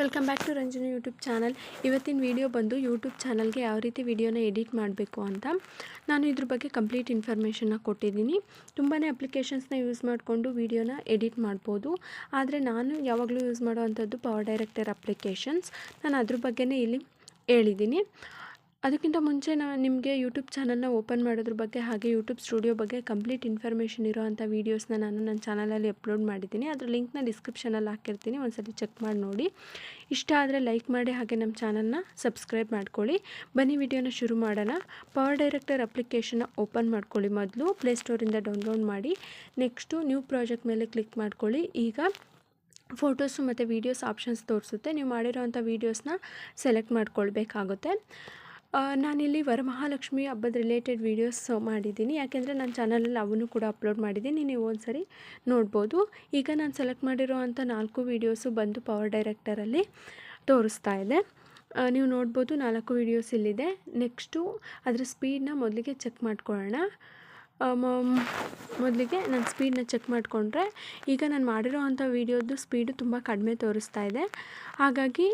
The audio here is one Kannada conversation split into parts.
Welcome back to Ranjani YouTube channel ಇವತ್ತಿನ ವಿಡಿಯೋ ಬಂದು ಯೂಟ್ಯೂಬ್ ಚಾನಲ್ಗೆ ಯಾವ ರೀತಿ ವಿಡಿಯೋನ ಎಡಿಟ್ ಮಾಡಬೇಕು ಅಂತ. ನಾನು ಇದ್ರ ಬಗ್ಗೆ ಕಂಪ್ಲೀಟ್ ಇನ್ಫಾರ್ಮೇಷನ್ನ ಕೊಟ್ಟಿದ್ದೀನಿ. ತುಂಬಾ ಅಪ್ಲಿಕೇಶನ್ಸ್ನ ಯೂಸ್ ಮಾಡಿಕೊಂಡು ವಿಡಿಯೋನ ಎಡಿಟ್ ಮಾಡ್ಬೋದು. ಆದರೆ ನಾನು ಯಾವಾಗಲೂ ಯೂಸ್ ಮಾಡೋವಂಥದ್ದು ಪವರ್ ಡೈರೆಕ್ಟರ್ ಅಪ್ಲಿಕೇಶನ್ಸ್ ನಾನು ಅದ್ರ ಬಗ್ಗೆನೇ ಇಲ್ಲಿ ಹೇಳಿದ್ದೀನಿ. ಅದಕ್ಕಿಂತ ಮುಂಚೆ ನಾನು ನಿಮಗೆ ಯೂಟ್ಯೂಬ್ ಚಾನಲ್ನ ಓಪನ್ ಮಾಡೋದ್ರ ಬಗ್ಗೆ ಹಾಗೆ ಯೂಟ್ಯೂಬ್ ಸ್ಟುಡಿಯೋ ಬಗ್ಗೆ ಕಂಪ್ಲೀಟ್ ಇನ್ಫಾರ್ಮೇಷನ್ ಇರೋವಂಥ ವೀಡಿಯೋಸ್ನ ನಾನು ನನ್ನ ಚಾನಲಲ್ಲಿ ಅಪ್ಲೋಡ್ ಮಾಡಿದ್ದೀನಿ. ಅದರ ಲಿಂಕ್ನ ಡಿಸ್ಕ್ರಿಪ್ಷನಲ್ಲಿ ಹಾಕಿರ್ತೀನಿ. ಒಂದ್ಸಲಿ ಚೆಕ್ ಮಾಡಿ ನೋಡಿ. ಇಷ್ಟ ಆದರೆ ಲೈಕ್ ಮಾಡಿ ಹಾಗೆ ನಮ್ಮ ಚಾನಲ್ನ ಸಬ್ಸ್ಕ್ರೈಬ್ ಮಾಡ್ಕೊಳ್ಳಿ. ಬನ್ನಿ ವಿಡಿಯೋನ ಶುರು ಮಾಡೋಣ. ಪವರ್ ಡೈರೆಕ್ಟರ್ ಅಪ್ಲಿಕೇಶನ್ನ ಓಪನ್ ಮಾಡ್ಕೊಳ್ಳಿ ಮೊದಲು. ಪ್ಲೇಸ್ಟೋರಿಂದ ಡೌನ್ಲೋಡ್ ಮಾಡಿ. ನೆಕ್ಸ್ಟು ನ್ಯೂ ಪ್ರಾಜೆಕ್ಟ್ ಮೇಲೆ ಕ್ಲಿಕ್ ಮಾಡ್ಕೊಳ್ಳಿ. ಈಗ ಫೋಟೋಸು ಮತ್ತು ವೀಡಿಯೋಸ್ ಆಪ್ಷನ್ಸ್ ತೋರಿಸುತ್ತೆ. ನೀವು ಮಾಡಿರೋವಂಥ ವೀಡಿಯೋಸ್ನ ಸೆಲೆಕ್ಟ್ ಮಾಡ್ಕೊಳ್ಬೇಕಾಗುತ್ತೆ. ನಾನಿಲ್ಲಿ ವರಮಹಾಲಕ್ಷ್ಮಿ ಹಬ್ಬದ ರಿಲೇಟೆಡ್ ವೀಡಿಯೋಸ್ ಮಾಡಿದ್ದೀನಿ. ಯಾಕೆಂದರೆ ನನ್ನ ಚಾನಲಲ್ಲಿ ಅವನ್ನು ಕೂಡ ಅಪ್ಲೋಡ್ ಮಾಡಿದ್ದೀನಿ. ನೀವು ಒಂದ್ಸರಿ ನೋಡ್ಬೋದು. ಈಗ ನಾನು ಸೆಲೆಕ್ಟ್ ಮಾಡಿರೋ ಅಂಥ ನಾಲ್ಕು ವೀಡಿಯೋಸು ಬಂದು ಪವರ್ ಡೈರೆಕ್ಟರಲ್ಲಿ ತೋರಿಸ್ತಾ ಇದೆ. ನೀವು ನೋಡ್ಬೋದು ನಾಲ್ಕು ವೀಡಿಯೋಸ್ ಇಲ್ಲಿದೆ. ನೆಕ್ಸ್ಟು ಅದರ ಸ್ಪೀಡನ್ನ ಮೊದಲಿಗೆ ಚೆಕ್ ಮಾಡ್ಕೊಳ್ಳೋಣ. ಮೊದಲಿಗೆ ನಾನು ಸ್ಪೀಡನ್ನ ಚೆಕ್ ಮಾಡಿಕೊಂಡ್ರೆ ಈಗ ನಾನು ಮಾಡಿರೋ ಅಂಥ ವೀಡಿಯೋದು ಸ್ಪೀಡು ತುಂಬ ಕಡಿಮೆ ತೋರಿಸ್ತಾ ಇದೆ. ಹಾಗಾಗಿ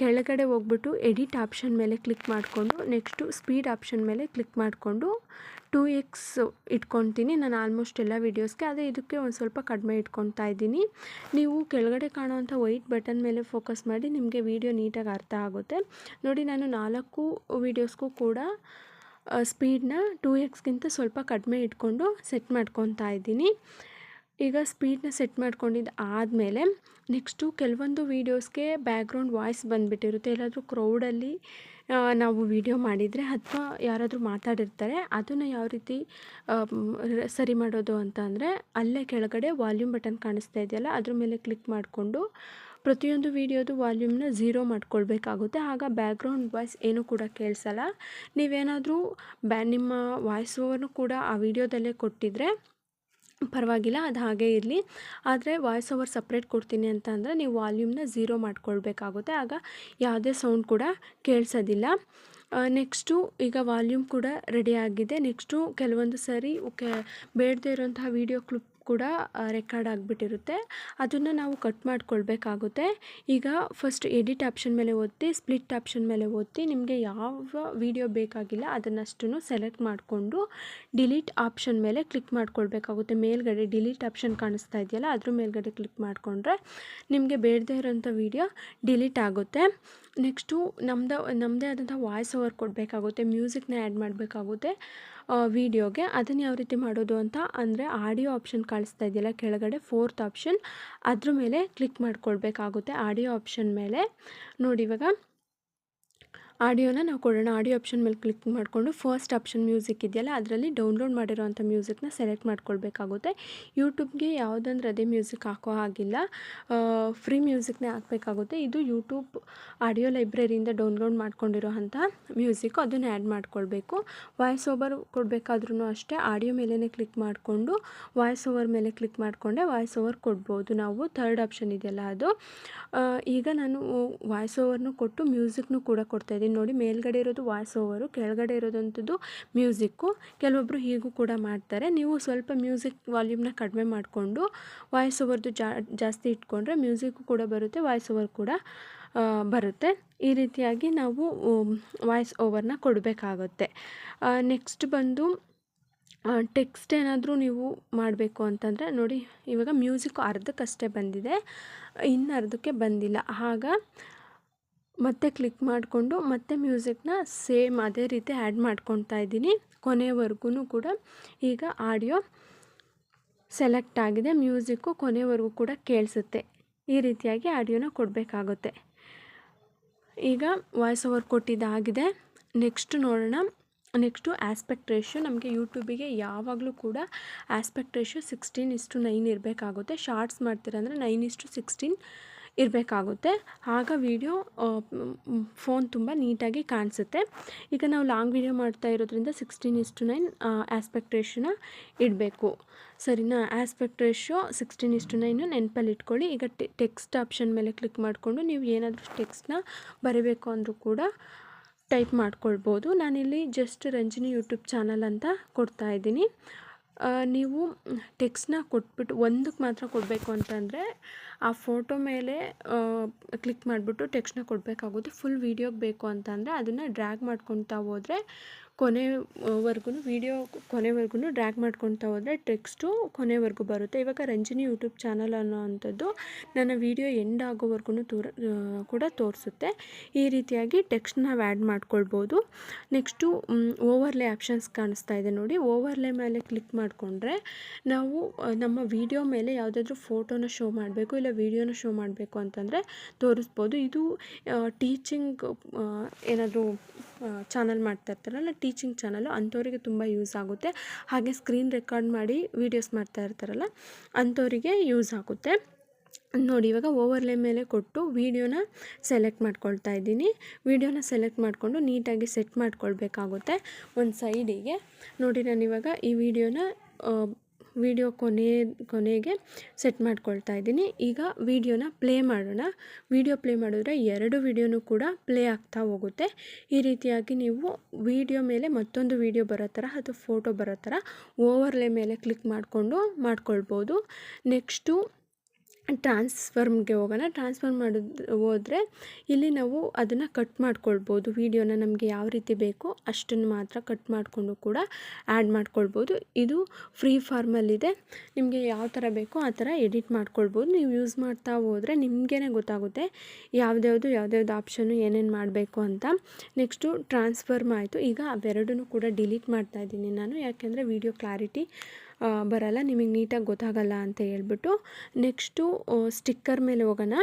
ಕೆಳಗಡೆ ಹೋಗ್ಬಿಟ್ಟು ಎಡಿಟ್ ಆಪ್ಷನ್ ಮೇಲೆ ಕ್ಲಿಕ್ ಮಾಡಿಕೊಂಡು ನೆಕ್ಸ್ಟು ಸ್ಪೀಡ್ ಆಪ್ಷನ್ ಮೇಲೆ ಕ್ಲಿಕ್ ಮಾಡಿಕೊಂಡು ಟೂ ಎಕ್ಸ್ ಇಟ್ಕೊತೀನಿ. ನಾನು ಆಲ್ಮೋಸ್ಟ್ ಎಲ್ಲ ವೀಡಿಯೋಸ್ಗೆ ಅದೇ ಇದಕ್ಕೆ ಒಂದು ಸ್ವಲ್ಪ ಕಡಿಮೆ ಇಟ್ಕೊತಾ ಇದ್ದೀನಿ. ನೀವು ಕೆಳಗಡೆ ಕಾಣುವಂಥ ವೈಟ್ ಬಟನ್ ಮೇಲೆ ಫೋಕಸ್ ಮಾಡಿ ನಿಮಗೆ ವೀಡಿಯೋ ನೀಟಾಗಿ ಅರ್ಥ ಆಗುತ್ತೆ. ನೋಡಿ, ನಾನು ನಾಲ್ಕು ವೀಡಿಯೋಸ್ಗೂ ಕೂಡ ಸ್ಪೀಡ್ನ ಟೂ ಎಕ್ಸ್ಗಿಂತ ಸ್ವಲ್ಪ ಕಡಿಮೆ ಇಟ್ಕೊಂಡು ಸೆಟ್ ಮಾಡ್ಕೊತಾ ಇದ್ದೀನಿ. ಈಗ ಸ್ಪೀಡ್ನ ಸೆಟ್ ಮಾಡ್ಕೊಂಡಿದ್ದು ಆದಮೇಲೆ ನೆಕ್ಸ್ಟು ಕೆಲವೊಂದು ವೀಡಿಯೋಸ್ಗೆ ಬ್ಯಾಕ್ಗ್ರೌಂಡ್ ವಾಯ್ಸ್ ಬಂದುಬಿಟ್ಟಿರುತ್ತೆ. ಎಲ್ಲಾದರೂ ಕ್ರೌಡಲ್ಲಿ ನಾವು ವಿಡಿಯೋ ಮಾಡಿದರೆ ಅಥವಾ ಯಾರಾದರೂ ಮಾತಾಡಿರ್ತಾರೆ, ಅದನ್ನು ಯಾವ ರೀತಿ ಸರಿ ಮಾಡೋದು ಅಂತ ಅಲ್ಲೇ ಕೆಳಗಡೆ ವಾಲ್ಯೂಮ್ ಬಟನ್ ಕಾಣಿಸ್ತಾ ಇದೆಯಲ್ಲ, ಅದ್ರ ಮೇಲೆ ಕ್ಲಿಕ್ ಮಾಡಿಕೊಂಡು ಪ್ರತಿಯೊಂದು ವೀಡಿಯೋದು ವಾಲ್ಯೂಮ್ನ ಝೀರೋ ಮಾಡ್ಕೊಳ್ಬೇಕಾಗುತ್ತೆ. ಆಗ ಬ್ಯಾಕ್ಗ್ರೌಂಡ್ ವಾಯ್ಸ್ ಏನೂ ಕೂಡ ಕೇಳಿಸಲ್ಲ. ನೀವೇನಾದರೂ ಬ್ಯಾ, ನಿಮ್ಮ ವಾಯ್ಸ್ ಓವರ್ನು ಕೂಡ ಆ ವಿಡಿಯೋದಲ್ಲೇ ಕೊಟ್ಟಿದ್ರೆ ಪರವಾಗಿಲ್ಲ, ಅದು ಹಾಗೇ ಇರಲಿ. ಆದರೆ ವಾಯ್ಸ್ ಓವರ್ ಸಪ್ರೇಟ್ ಕೊಡ್ತೀನಿ ಅಂತ ಅಂದರೆ ನೀವು ವಾಲ್ಯೂಮ್ನ ಝೀರೋ ಮಾಡ್ಕೊಳ್ಬೇಕಾಗುತ್ತೆ. ಆಗ ಯಾವುದೇ ಸೌಂಡ್ ಕೂಡ ಕೇಳಿಸೋದಿಲ್ಲ. ನೆಕ್ಸ್ಟು ಈಗ ವಾಲ್ಯೂಮ್ ಕೂಡ ರೆಡಿ ಆಗಿದೆ. ನೆಕ್ಸ್ಟು ಕೆಲವೊಂದು ಸರಿ ಓಕೆ, ಬೇಡದೇ ಇರೋಂತಹ ವೀಡಿಯೋ ಕ್ಲಿಪ್ ಕೂಡ ರೆಕಾರ್ಡ್ ಆಗಿಬಿಟ್ಟಿರುತ್ತೆ. ಅದನ್ನು ನಾವು ಕಟ್ ಮಾಡ್ಕೊಳ್ಬೇಕಾಗುತ್ತೆ. ಈಗ ಫಸ್ಟ್ ಎಡಿಟ್ ಆಪ್ಷನ್ ಮೇಲೆ ಒತ್ತಿ ಸ್ಪ್ಲಿಟ್ ಆಪ್ಷನ್ ಮೇಲೆ ಒತ್ತಿ ನಿಮಗೆ ಯಾವ ವಿಡಿಯೋ ಬೇಕಾಗಿಲ್ಲ ಅದನ್ನಷ್ಟು ಸೆಲೆಕ್ಟ್ ಮಾಡಿಕೊಂಡು ಡಿಲೀಟ್ ಆಪ್ಷನ್ ಮೇಲೆ ಕ್ಲಿಕ್ ಮಾಡ್ಕೊಳ್ಬೇಕಾಗುತ್ತೆ. ಮೇಲ್ಗಡೆ ಡಿಲೀಟ್ ಆಪ್ಷನ್ ಕಾಣಿಸ್ತಾ ಇದೆಯಲ್ಲ, ಅದ್ರ ಮೇಲ್ಗಡೆ ಕ್ಲಿಕ್ ಮಾಡಿಕೊಂಡ್ರೆ ನಿಮಗೆ ಬೇಡದೇ ಇರೋಂಥ ವೀಡಿಯೋ ಡಿಲೀಟ್ ಆಗುತ್ತೆ. ನೆಕ್ಸ್ಟು ನಮ್ಮದು ನಮ್ಮದೇ ಆದಂಥ ವಾಯ್ಸ್ ಓವರ್ ಕೊಡಬೇಕಾಗುತ್ತೆ ಮ್ಯೂಸಿಕ್ನ ಆ್ಯಡ್ ಮಾಡಬೇಕಾಗುತ್ತೆ ವೀಡಿಯೋಗೆ ಅದನ್ನು ಯಾವ ರೀತಿ ಮಾಡೋದು ಅಂತ ಅಂದರೆ ಆಡಿಯೋ ಆಪ್ಷನ್ ಕಾಣಿಸ್ತಾ ಇದೆಯಲ್ಲ, ಕೆಳಗಡೆ ಫೋರ್ತ್ ಆಪ್ಷನ್ ಅದ್ರ ಮೇಲೆ ಕ್ಲಿಕ್ ಮಾಡ್ಕೊಳ್ಬೇಕಾಗುತ್ತೆ ಆಡಿಯೋ ಆಪ್ಷನ್ ಮೇಲೆ. ನೋಡಿ ಇವಾಗ. ಆಡಿಯೋನ ನಾವು ಕೊಡೋಣ. ಆಡಿಯೋ ಆಪ್ಷನ್ ಮೇಲೆ ಕ್ಲಿಕ್ ಮಾಡಿಕೊಂಡು ಫಸ್ಟ್ ಆಪ್ಷನ್ ಮ್ಯೂಸಿಕ್ ಇದೆಯಲ್ಲ, ಅದರಲ್ಲಿ ಡೌನ್ಲೋಡ್ ಮಾಡಿರೋವಂಥ ಮ್ಯೂಸಿಕ್ನ ಸೆಲೆಕ್ಟ್ ಮಾಡ್ಕೊಳ್ಬೇಕಾಗುತ್ತೆ. ಯೂಟ್ಯೂಬ್ಗೆ ಯಾವುದಂದ್ರೆ ಅದೇ ಮ್ಯೂಸಿಕ್ ಹಾಕೋ ಹಾಗಿಲ್ಲ. ಫ್ರೀ ಮ್ಯೂಸಿಕ್ನೇ ಹಾಕಬೇಕಾಗುತ್ತೆ. ಇದು ಯೂಟ್ಯೂಬ್ ಆಡಿಯೋ ಲೈಬ್ರರಿಯಿಂದ ಡೌನ್ಲೋಡ್ ಮಾಡ್ಕೊಂಡಿರೋ ಅಂಥ ಮ್ಯೂಸಿಕ್ಕು ಅದನ್ನು ಆ್ಯಡ್ ಮಾಡ್ಕೊಳ್ಬೇಕು. ವಾಯ್ಸ್ ಓವರ್ ಕೊಡಬೇಕಾದ್ರೂ ಅಷ್ಟೇ, ಆಡಿಯೋ ಮೇಲೇ ಕ್ಲಿಕ್ ಮಾಡಿಕೊಂಡು, ವಾಯ್ಸ್ ಓವರ್ ಮೇಲೆ ಕ್ಲಿಕ್ ಮಾಡಿಕೊಂಡೆ ವಾಯ್ಸ್ ಓವರ್ ಕೊಡ್ಬೋದು ನಾವು. ಥರ್ಡ್ ಆಪ್ಷನ್ ಇದೆಯಲ್ಲ ಅದು. ಈಗ ನಾನು ವಾಯ್ಸ್ ಓವರ್ನು ಕೊಟ್ಟು ಮ್ಯೂಸಿಕ್ನು ಕೂಡ ಕೊಡ್ತಾ ಇದ್ದೀನಿ ನೋಡಿ ಮೇಲ್ಗಡೆ ಇರೋದು ವಾಯ್ಸ್ ಓವರು ಕೆಳಗಡೆ ಇರೋದಂಥದ್ದು ಮ್ಯೂಸಿಕ್ಕು ಕೆಲವೊಬ್ಬರು ಹೀಗೂ ಕೂಡ ಮಾಡ್ತಾರೆ. ನೀವು ಸ್ವಲ್ಪ ಮ್ಯೂಸಿಕ್ ವಾಲ್ಯೂಮ್ನ ಕಡಿಮೆ ಮಾಡಿಕೊಂಡು ವಾಯ್ಸ್ ಓವರ್ದು ಜಾಸ್ತಿ ಇಟ್ಕೊಂಡ್ರೆ ಮ್ಯೂಸಿಕ್ಕು ಕೂಡ ಬರುತ್ತೆ ವಾಯ್ಸ್ ಓವರ್ ಕೂಡ ಬರುತ್ತೆ. ಈ ರೀತಿಯಾಗಿ ನಾವು ವಾಯ್ಸ್ ಓವರ್ನ ಕೊಡಬೇಕಾಗುತ್ತೆ. ನೆಕ್ಸ್ಟ್ ಬಂದು ಟೆಕ್ಸ್ಟ್ ಏನಾದರೂ ನೀವು ಮಾಡಬೇಕು ಅಂತಂದರೆ ನೋಡಿ, ಇವಾಗ ಮ್ಯೂಸಿಕ್ಕು ಅರ್ಧಕ್ಕಷ್ಟೇ ಬಂದಿದೆ. ಇನ್ನು ಅರ್ಧಕ್ಕೆ ಬಂದಿಲ್ಲ. ಆಗ ಮತ್ತೆ ಕ್ಲಿಕ್ ಮಾಡಿಕೊಂಡು ಮತ್ತೆ ಮ್ಯೂಸಿಕ್ನ ಸೇಮ್ ಅದೇ ರೀತಿ ಆ್ಯಡ್ ಮಾಡ್ಕೊತಾ ಇದ್ದೀನಿ. ಕೊನೆವರೆಗೂ ಕೂಡ ಈಗ ಆಡಿಯೋ ಸೆಲೆಕ್ಟ್ ಆಗಿದೆ. ಮ್ಯೂಸಿಕ್ಕು ಕೊನೆವರೆಗೂ ಕೂಡ ಕೇಳಿಸುತ್ತೆ. ಈ ರೀತಿಯಾಗಿ ಆಡಿಯೋನ ಕೊಡಬೇಕಾಗುತ್ತೆ. ಈಗ ವಾಯ್ಸ್ ಓವರ್ ಕೊಟ್ಟಿದ್ದಾಗಿದೆ ನೆಕ್ಸ್ಟ್ ನೋಡೋಣ. ನೆಕ್ಸ್ಟು ಆಸ್ಪೆಕ್ಟ್ ರೇಷ್ಯೋ ನಮಗೆ ಯೂಟ್ಯೂಬಿಗೆ ಯಾವಾಗಲೂ ಕೂಡ ಆಸ್ಪೆಕ್ಟ್ ರೇಷ್ಯೋ ಸಿಕ್ಸ್ಟೀನ್ ಇಷ್ಟು ನೈನ್ ಇರಬೇಕಾಗುತ್ತೆ. ಶಾರ್ಟ್ಸ್ ಮಾಡ್ತೀರಂದರೆ ನೈನ್ ಇಷ್ಟು ಸಿಕ್ಸ್ಟೀನ್ ಇರಬೇಕಾಗುತ್ತೆ. ಆಗ ವಿಡಿಯೋ ಫೋನ್ ತುಂಬ ನೀಟಾಗಿ ಕಾಣಿಸುತ್ತೆ. ಈಗ ನಾವು ಲಾಂಗ್ ವೀಡಿಯೋ ಮಾಡ್ತಾ ಇರೋದ್ರಿಂದ ಸಿಕ್ಸ್ಟೀನ್ ಇಸ್ಟು ನೈನ್ ಆಸ್ಪೆಕ್ಟ್ ರೇಷಿಯೋನ ಇಡಬೇಕು. ಸರಿನಾ? Aspect ratio sixteen is to nine ನೆನಪಲ್ಲಿ ಇಟ್ಕೊಳ್ಳಿ. ಈಗ ಟೆಕ್ಸ್ಟ್ ಆಪ್ಷನ್ ಮೇಲೆ ಕ್ಲಿಕ್ ಮಾಡಿಕೊಂಡು ನೀವು ಏನಾದರೂ ಟೆಕ್ಸ್ಟ್ನ ಬರೀಬೇಕು ಅಂದರೂ ಕೂಡ ಟೈಪ್ ಮಾಡ್ಕೊಳ್ಬೋದು. ನಾನಿಲ್ಲಿ ಜಸ್ಟ್ ರಂಜಿನಿ ಯೂಟ್ಯೂಬ್ ಚಾನಲ್ ಅಂತ ಕೊಡ್ತಾ ಇದ್ದೀನಿ. ನೀವು ಟೆಕ್ಸ್ಟ್ನ ಕೊಟ್ಬಿಟ್ಟು ಒಂದಕ್ಕೆ ಮಾತ್ರ ಕೊಡಬೇಕು ಅಂತಂದರೆ ಆ ಫೋಟೋ ಮೇಲೆ ಕ್ಲಿಕ್ ಮಾಡಿಬಿಟ್ಟು ಟೆಕ್ಸ್ಟ್ನ ಕೊಡಬೇಕಾಗುತ್ತೆ. ಫುಲ್ ವೀಡಿಯೋಗೆ ಬೇಕು ಅಂತಂದರೆ ಅದನ್ನು ಡ್ರ್ಯಾಗ್ ಮಾಡ್ಕೊತಾ ಹೋದರೆ ಕೊನೆವರೆಗೂ ವೀಡಿಯೋ ಕೊನೆವರೆಗೂ ಡ್ರ್ಯಾಗ್ ಮಾಡ್ಕೊತಾ ಹೋದರೆ ಟೆಕ್ಸ್ಟು ಕೊನೆವರೆಗೂ ಬರುತ್ತೆ. ಇವಾಗ ರಂಜಿನಿ ಯೂಟ್ಯೂಬ್ ಚಾನಲ್ ಅನ್ನೋವಂಥದ್ದು ನನ್ನ ವೀಡಿಯೋ ಎಂಡ್ ಆಗೋವರೆಗೂ ತೋರ ಕೂಡ ತೋರಿಸುತ್ತೆ. ಈ ರೀತಿಯಾಗಿ ಟೆಕ್ಸ್ಟ್ ನಾವು ಆ್ಯಡ್ ಮಾಡ್ಕೊಳ್ಬೋದು. ನೆಕ್ಸ್ಟು ಓವರ್ಲೆ ಆಪ್ಷನ್ಸ್ ಕಾಣಿಸ್ತಾ ಇದೆ ನೋಡಿ. ಓವರ್ಲೆ ಮೇಲೆ ಕ್ಲಿಕ್ ಮಾಡಿಕೊಂಡ್ರೆ ನಾವು ನಮ್ಮ ವಿಡಿಯೋ ಮೇಲೆ ಯಾವುದಾದ್ರೂ ಫೋಟೋನ ಶೋ ಮಾಡಬೇಕು ಇಲ್ಲ ವೀಡಿಯೋನ ಶೋ ಮಾಡಬೇಕು ಅಂತಂದರೆ ತೋರಿಸ್ಬೋದು. ಇದು ಟೀಚಿಂಗ್ ಏನಾದರೂ ಚಾನಲ್ ಮಾಡ್ತಾ ಇರ್ತಾರಲ್ಲ ಟೀಚಿಂಗ್ ಚಾನಲು ಅಂಥವರಿಗೆ ತುಂಬ ಯೂಸ್ ಆಗುತ್ತೆ. ಹಾಗೆ ಸ್ಕ್ರೀನ್ ರೆಕಾರ್ಡ್ ಮಾಡಿ ವೀಡಿಯೋಸ್ ಮಾಡ್ತಾ ಇರ್ತಾರಲ್ಲ, ಅಂಥವರಿಗೆ ಯೂಸ್ ಆಗುತ್ತೆ. ನೋಡಿ, ಇವಾಗ ಓವರ್ಲೇ ಮೇಲೆ ಕೊಟ್ಟು ವೀಡಿಯೋನ ಸೆಲೆಕ್ಟ್ ಮಾಡ್ಕೊಳ್ತಾ ಇದ್ದೀನಿ. ವೀಡಿಯೋನ ಸೆಲೆಕ್ಟ್ ಮಾಡಿಕೊಂಡು ನೀಟಾಗಿ ಸೆಟ್ ಮಾಡ್ಕೊಳ್ಬೇಕಾಗುತ್ತೆ. ಒಂದು ಸೈಡಿಗೆ ನೋಡಿ, ನಾನು ಇವಾಗ ಈ ವಿಡಿಯೋನ ವಿಡಿಯೋ ಕೊನೆ, ಕೊನೆಗೆ ಸೆಟ್ ಮಾಡ್ಕೊಳ್ತಾ ಇದ್ದೀನಿ. ಈಗ ವಿಡಿಯೋನ ಪ್ಲೇ ಮಾಡೋಣ. ವಿಡಿಯೋ ಪ್ಲೇ ಮಾಡಿದ್ರೆ ಎರಡು ವಿಡಿಯೋನೂ ಕೂಡ ಪ್ಲೇ ಆಗ್ತಾ ಹೋಗುತ್ತೆ. ಈ ರೀತಿಯಾಗಿ ನೀವು ವಿಡಿಯೋ ಮೇಲೆ ಮತ್ತೊಂದು ವಿಡಿಯೋ ಬರೋ ಥರ ಅಥವಾ ಫೋಟೋ ಬರೋ ಥರ ಓವರ್ಲೇ ಮೇಲೆ ಕ್ಲಿಕ್ ಮಾಡಿಕೊಂಡು ಮಾಡ್ಕೊಳ್ಬೋದು. ನೆಕ್ಸ್ಟು ಟ್ರಾನ್ಸ್ಫರ್ಮ್ಗೆ ಹೋಗೋಣ. ಟ್ರಾನ್ಸ್ಫರ್ ಮಾಡಿದ್, ಹೋದರೆ ಇಲ್ಲಿ ನಾವು ಅದನ್ನು ಕಟ್ ಮಾಡ್ಕೊಳ್ಬೋದು. ವೀಡಿಯೋನ ನಮಗೆ ಯಾವ ರೀತಿ ಬೇಕೋ ಅಷ್ಟನ್ನು ಮಾತ್ರ ಕಟ್ ಮಾಡಿಕೊಂಡು ಕೂಡ ಆ್ಯಡ್ ಮಾಡ್ಕೊಳ್ಬೋದು. ಇದು ಫ್ರೀ ಫಾರ್ಮಲ್ಲಿದೆ. ನಿಮಗೆ ಯಾವ ಥರ ಬೇಕೋ ಆ ಥರ ಎಡಿಟ್ ಮಾಡ್ಕೊಳ್ಬೋದು. ನೀವು ಯೂಸ್ ಮಾಡ್ತಾ ಹೋದರೆ ನಿಮಗೇ ಗೊತ್ತಾಗುತ್ತೆ ಯಾವ್ದ್ಯಾವುದು, ಯಾವ್ದ್ಯಾವ್ದು ಆಪ್ಷನ್ನು ಏನೇನು ಮಾಡಬೇಕು ಅಂತ. ನೆಕ್ಸ್ಟು ಟ್ರಾನ್ಸ್ಫರ್ಮ್ ಆಯಿತು. ಈಗ ಅವೆರಡೂ ಕೂಡ ಡಿಲೀಟ್ ಮಾಡ್ತಾ ಇದ್ದೀನಿ ನಾನು. ಯಾಕೆಂದರೆ ವೀಡಿಯೋ ಕ್ಲಾರಿಟಿ ಬರಲ್ಲ, ನಿಮಗೆ ನೀಟಾಗಿ ಗೊತ್ತಾಗಲ್ಲ ಅಂತ ಹೇಳ್ಬಿಟ್ಟು ನೆಕ್ಸ್ಟು ಸ್ಟಿಕ್ಕರ್ ಮೇಲೆ ಹೋಗೋಣ.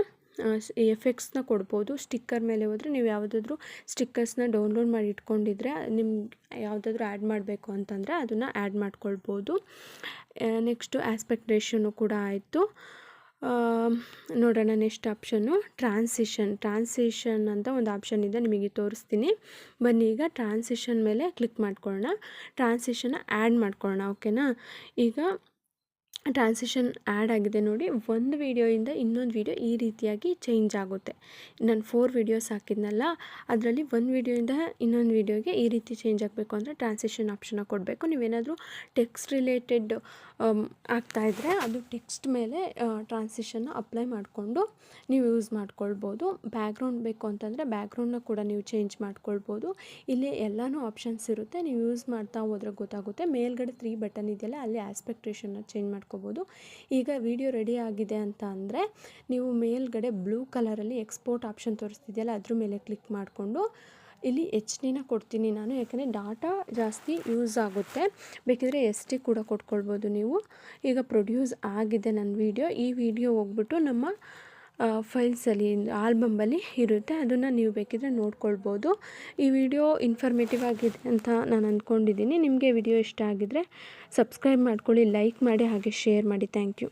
ಎಫೆಕ್ಟ್ಸ್ನ ಕೊಡ್ಬೋದು. ಸ್ಟಿಕ್ಕರ್ ಮೇಲೆ ಹೋದರೆ ನೀವು ಯಾವುದಾದ್ರೂ ಸ್ಟಿಕ್ಕರ್ಸ್ನ ಡೌನ್ಲೋಡ್ ಮಾಡಿ ಇಟ್ಕೊಂಡಿದ್ರೆ ನಿಮ್ಗೆ ಯಾವುದಾದ್ರೂ ಆ್ಯಡ್ ಮಾಡಬೇಕು ಅಂತಂದರೆ ಅದನ್ನು ಆ್ಯಡ್ ಮಾಡ್ಕೊಳ್ಬೋದು. ನೆಕ್ಸ್ಟು ಆಸ್ಪೆಕ್ಟ್ ರೇಷನು ಕೂಡ ಆಯಿತು. ನೋಡೋಣ ನೆಕ್ಸ್ಟ್ ಆಪ್ಷನ್ನು ಟ್ರಾನ್ಸಿಷನ್ ಟ್ರಾನ್ಸಿಷನ್ ಅಂತ ಒಂದು ಆಪ್ಷನ್ ಇದೆ, ನಿಮಗೆ ತೋರಿಸ್ತೀನಿ. ಬನ್ನಿ, ಈಗ ಟ್ರಾನ್ಸಿಷನ್ ಮೇಲೆ ಕ್ಲಿಕ್ ಮಾಡ್ಕೊಳ್ಳೋಣ. ಟ್ರಾನ್ಸಿಷನ್ನ ಆ್ಯಡ್ ಮಾಡ್ಕೊಳ್ಳೋಣ ಓಕೆನಾ ಈಗ ಟ್ರಾನ್ಸಿಷನ್ ಆ್ಯಡ್ ಆಗಿದೆ ನೋಡಿ, ಒಂದು ವೀಡಿಯೋಯಿಂದ ಇನ್ನೊಂದು ವೀಡಿಯೋ ಈ ರೀತಿಯಾಗಿ ಚೇಂಜ್ ಆಗುತ್ತೆ. ನಾನು ಫೋರ್ ವೀಡಿಯೋಸ್ ಹಾಕಿದ್ನಲ್ಲ, ಅದರಲ್ಲಿ ಒಂದು ವೀಡಿಯೋಯಿಂದ ಇನ್ನೊಂದು ವೀಡಿಯೋಗೆ ಈ ರೀತಿ ಚೇಂಜ್ ಆಗಬೇಕು ಅಂದರೆ ಟ್ರಾನ್ಸಿಷನ್ ಆಪ್ಷನ್ನ ಕೊಡಬೇಕು. ನೀವೇನಾದರೂ ಟೆಕ್ಸ್ಟ್ ರಿಲೇಟೆಡ್ ಆಗ್ತಾಯಿದ್ರೆ ಅದು ಟೆಕ್ಸ್ಟ್ ಮೇಲೆ ಟ್ರಾನ್ಸಿಷನ್ನ ಅಪ್ಲೈ ಮಾಡಿಕೊಂಡು ನೀವು ಯೂಸ್ ಮಾಡ್ಕೊಳ್ಬೋದು. ಬ್ಯಾಕ್ಗ್ರೌಂಡ್ ಬೇಕು ಅಂತಂದರೆ ಬ್ಯಾಕ್ಗ್ರೌಂಡ್ನ ಕೂಡ ನೀವು ಚೇಂಜ್ ಮಾಡ್ಕೊಳ್ಬೋದು. ಇಲ್ಲಿ ಎಲ್ಲನೂ ಆಪ್ಷನ್ಸ್ ಇರುತ್ತೆ. ನೀವು ಯೂಸ್ ಮಾಡ್ತಾ ಹೋದ್ರೆ ಗೊತ್ತಾಗುತ್ತೆ. ಮೇಲ್ಗಡೆ ತ್ರೀ ಬಟನ್ ಇದೆಯಲ್ಲ, ಅಲ್ಲಿ ಆಸ್ಪೆಕ್ಟ್ರೇಷನ್ನ ಚೇಂಜ್ ಮಾಡ್ಕೋಬೋದು ಈಗ ವಿಡಿಯೋ ರೆಡಿ ಆಗಿದೆ ಅಂತ ಅಂದರೆ ನೀವು ಮೇಲ್ಗಡೆ ಬ್ಲೂ ಕಲರಲ್ಲಿ ಎಕ್ಸ್ಪೋರ್ಟ್ ಆಪ್ಷನ್ ತೋರಿಸ್ತಿದೆಯಲ್ಲ, ಅದ್ರ ಮೇಲೆ ಕ್ಲಿಕ್ ಮಾಡಿಕೊಂಡು ಇಲ್ಲಿ ಎಚ್ ಡಿನ ಕೊಡ್ತೀನಿ ನಾನು, ಯಾಕೆಂದರೆ ಡಾಟಾ ಜಾಸ್ತಿ ಯೂಸ್ ಆಗುತ್ತೆ. ಬೇಕಿದ್ರೆ ಎಸ್ ಟಿ ಕೂಡ ಕೊಟ್ಕೊಳ್ಬೋದು ನೀವು. ಈಗ ಪ್ರೊಡ್ಯೂಸ್ ಆಗಿದೆ ನನ್ನ ವೀಡಿಯೋ ಈ ವಿಡಿಯೋ ಹೋಗ್ಬಿಟ್ಟು ನಮ್ಮ ಫೈಲ್ಸಲ್ಲಿ ಆಲ್ಬಮಲ್ಲಿ ಇರುತ್ತೆ. ಅದನ್ನು ನೀವು ಬೇಕಿದ್ರೆ ನೋಡ್ಕೊಳ್ಬೋದು. ಈ ವಿಡಿಯೋ ಇನ್ಫಾರ್ಮೇಟಿವ್ ಆಗಿದೆ ಅಂತ ನಾನು ಅಂದ್ಕೊಂಡಿದ್ದೀನಿ ನಿಮಗೆ ವಿಡಿಯೋ ಇಷ್ಟ ಆಗಿದರೆ ಸಬ್ಸ್ಕ್ರೈಬ್ ಮಾಡ್ಕೊಳ್ಳಿ ಲೈಕ್ ಮಾಡಿ, ಹಾಗೆ ಶೇರ್ ಮಾಡಿ. Thank you